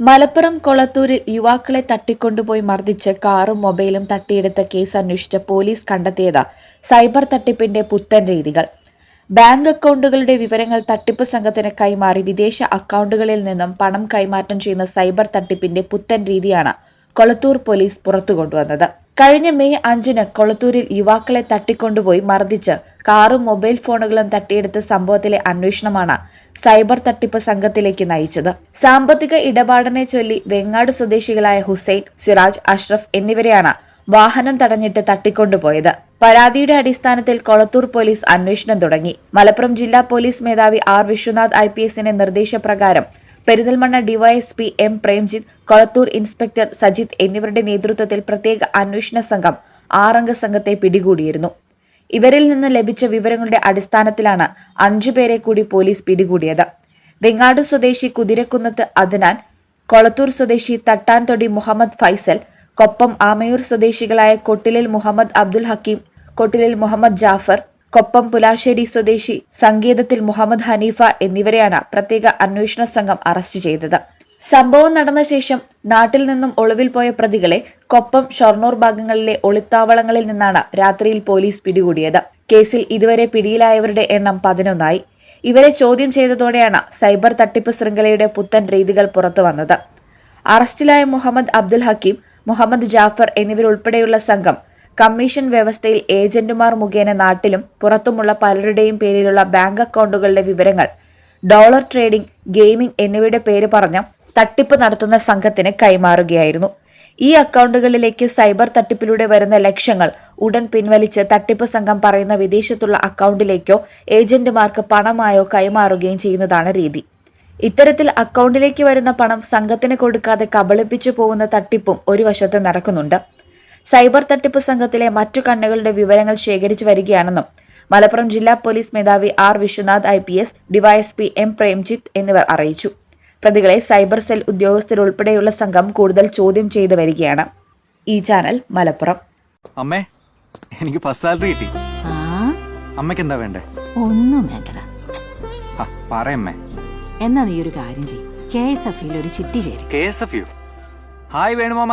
മലപ്പുറം കൊളത്തൂരിൽ യുവാക്കളെ തട്ടിക്കൊണ്ടുപോയി മർദ്ദിച്ച് കാറും മൊബൈലും തട്ടിയെടുത്ത കേസ് അന്വേഷിച്ച പോലീസ് കണ്ടെത്തിയത് സൈബർ തട്ടിപ്പിന്റെ പുത്തൻ രീതികൾ. ബാങ്ക് അക്കൗണ്ടുകളുടെ വിവരങ്ങൾ തട്ടിപ്പ് സംഘത്തിന് കൈമാറി വിദേശ അക്കൗണ്ടുകളിൽ നിന്നും പണം കൈമാറ്റം ചെയ്യുന്ന സൈബർ തട്ടിപ്പിന്റെ പുത്തൻ രീതിയാണ് കൊളത്തൂർ പോലീസ് പുറത്തുകൊണ്ടുവന്നത്. കഴിഞ്ഞ മെയ് അഞ്ചിന് കൊളത്തൂരിൽ യുവാക്കളെ തട്ടിക്കൊണ്ടുപോയി മർദ്ദിച്ച് കാറും മൊബൈൽ ഫോണുകളും തട്ടിയെടുത്ത സംഭവത്തിലെ അന്വേഷണമാണ് സൈബർ തട്ടിപ്പ് സംഘത്തിലേക്ക് നയിച്ചത്. സാമ്പത്തിക ഇടപാടിനെ ചൊല്ലി വെങ്ങാട് സ്വദേശികളായ ഹുസൈൻ സിറാജ് അഷ്റഫ് എന്നിവരെയാണ് വാഹനം തടഞ്ഞിട്ട് തട്ടിക്കൊണ്ടുപോയത്. പരാതിയുടെ അടിസ്ഥാനത്തിൽ കൊളത്തൂർ പോലീസ് അന്വേഷണം തുടങ്ങി. മലപ്പുറം ജില്ലാ പോലീസ് മേധാവി ആർ വിശ്വനാഥ് ഐ നിർദ്ദേശപ്രകാരം Perinthalmanna DYSP M Premjith Kolathur inspector Sajith എന്നിവരുടെ നേതൃത്വത്തിൽ പ്രത്യേക അന്വേഷണ സംഘം ആറംഗ സംഘത്തെ പിടികൂടിയിരുന്നു. ഇവരിൽ നിന്ന് ലഭിച്ച വിവരങ്ങളുടെ അടിസ്ഥാനത്തിലാണ് അഞ്ചു പേരെ കൂടി പോലീസ് പിടികൂടിയത്. വെങ്ങാട് സ്വദേശി കുതിരക്കുന്നത്ത് അദ്നാൻ കൊളത്തൂർ സ്വദേശി തട്ടാൻതൊടി മുഹമ്മദ് ഫൈസൽ കൊപ്പം ആമയൂർ സ്വദേശികളായ കൊട്ടിലിൽ മുഹമ്മദ് അബ്ദുൽ ഹക്കീം കൊട്ടിലിൽ മുഹമ്മദ് ജാഫർ കൊപ്പം പുലാശ്ശേരി സ്വദേശി സങ്കേതത്തിൽ മുഹമ്മദ് ഹനീഫ എന്നിവരെയാണ് പ്രത്യേക അന്വേഷണ സംഘം അറസ്റ്റ് ചെയ്തത്. സംഭവം നടന്ന ശേഷം നാട്ടിൽ നിന്നും ഒളിവിൽ പോയ പ്രതികളെ കൊപ്പം ഷൊർണൂർ ഭാഗങ്ങളിലെ ഒളിത്താവളങ്ങളിൽ നിന്നാണ് രാത്രിയിൽ പോലീസ് പിടികൂടിയത്. കേസിൽ ഇതുവരെ പിടിയിലായവരുടെ എണ്ണം പതിനൊന്നായി. ഇവരെ ചോദ്യം ചെയ്തതോടെയാണ് സൈബർ തട്ടിപ്പ് ശൃംഖലയുടെ പുത്തൻ രീതികൾ പുറത്തു വന്നത്. അറസ്റ്റിലായ മുഹമ്മദ് അബ്ദുൽ ഹക്കീം മുഹമ്മദ് ജാഫർ എന്നിവരുൾപ്പെടെയുള്ള സംഘം കമ്മീഷൻ വ്യവസ്ഥയിൽ ഏജന്റുമാർ മുഖേന നാട്ടിലും പുറത്തുമുള്ള പലരുടെയും പേരിലുള്ള ബാങ്ക് അക്കൗണ്ടുകളുടെ വിവരങ്ങൾ ഡോളർ ട്രേഡിംഗ് ഗെയിമിംഗ് എന്നിവയുടെ പേര് പറഞ്ഞ് തട്ടിപ്പ് നടത്തുന്ന സംഘത്തിന് കൈമാറുകയായിരുന്നു. ഈ അക്കൗണ്ടുകളിലേക്ക് സൈബർ തട്ടിപ്പിലൂടെ വരുന്ന ലക്ഷ്യങ്ങൾ ഉടൻ പിൻവലിച്ച് തട്ടിപ്പ് സംഘം പറയുന്ന വിദേശത്തുള്ള അക്കൗണ്ടിലേക്കോ ഏജന്റുമാർക്ക് പണമായോ കൈമാറുകയും ചെയ്യുന്നതാണ് രീതി. ഇത്തരത്തിൽ അക്കൗണ്ടിലേക്ക് വരുന്ന പണം സംഘത്തിന് കൊടുക്കാതെ കബളിപ്പിച്ചു പോകുന്ന തട്ടിപ്പും ഒരു വശത്ത് നടക്കുന്നുണ്ട്. സൈബർ തട്ടിപ്പ് സംഘത്തിലെ മറ്റു കണ്ണുകളുടെ വിവരങ്ങൾ ശേഖരിച്ചു വരികയാണെന്നും മലപ്പുറം ജില്ലാ പോലീസ് മേധാവി R Viswanath I P S DYSP M Premjith എന്നിവർ അറിയിച്ചു. പ്രതികളെ സൈബർ സെൽ ഉദ്യോഗസ്ഥരുൾപ്പെടെയുള്ള സംഘം കൂടുതൽ ചോദ്യം ചെയ്തു വരികയാണ്. ഈ ചാനൽ മലപ്പുറം. അമ്മേ എനിക്ക് ഫസ്റ്റ് സാലറി കിട്ടി. ആ? അമ്മയ്ക്ക് എന്താ വേണ്ടേ? ഒന്നും വേണ്ടടാ. പറയമ്മേ എന്നാ നീ ഒരു കാര്യം ചെയ്യും. കെ എസ് എഫ് ഒരു ചിട്ടി ചേരി. കെ എസ് എഫ് യു? ഹായ് വേണുമാമ.